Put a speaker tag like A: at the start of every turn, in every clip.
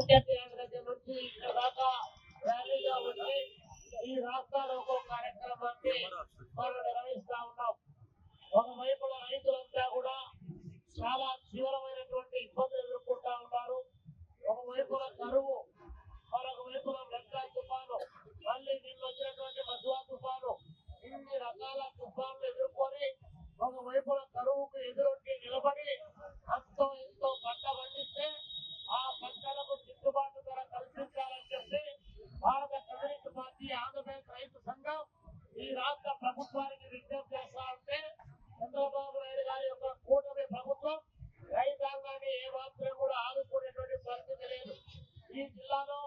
A: ముఖ్యమంత్రి దగ్గర నుంచి ఇక్కడ దాకా ర్యాలీగా వచ్చి ఈ రాష్ట్రాల ఒక కార్యక్రమాన్ని మనం నిర్వహిస్తా ఉన్నాం ఒకవైపున రైతులంతా కూడా చాలా తీవ్రమైనటువంటి ఇబ్బందులు ఎదుర్కొంటా ఉన్నారు. ఒకవైపున కరువు ఈ జిల్లాలో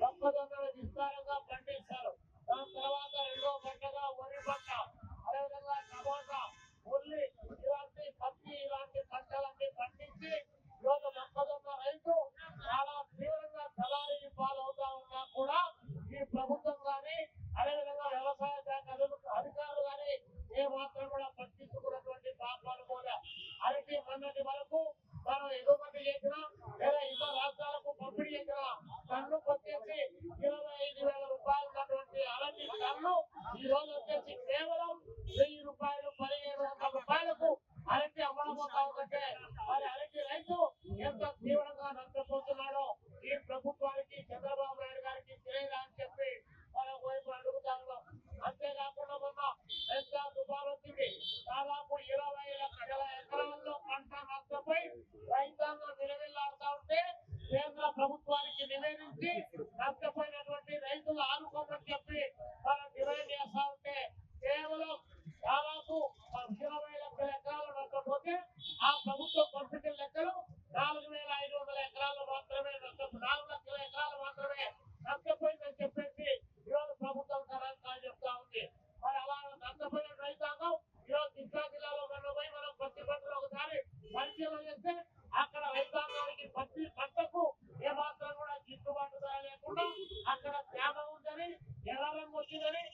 A: మొక్కజొన్నలు విస్తారంగా పండిస్తారు. దాని తర్వాత రెండో పంటగా వరి పంట అదేవిధంగా టమాటా ఉల్లి ఇలాంటి పత్తి ఇలాంటి పంటలన్నీ పండించి ఈరోజు మొక్కజొన్న రైతు చాలా తీవ్రంగా దళారీ పాలవుతా ఉన్నా కూడా ఈ ప్రభుత్వం కానీ అదేవిధంగా వ్యవసాయ శాఖ అధికారులు కానీ ఏ మాత్రం కూడా పట్టించుకున్నటువంటి పాపాలు కూడా అరటి మొన్నటి వరకు మనం ఎగుమతి చేసినా లేదా ఇతర రాష్ట్రాలకు పంపిణీ చేసిన ప్రభుత్వానికి నష్టపోయినటువంటి రైతులు ఆదుకోమని on it?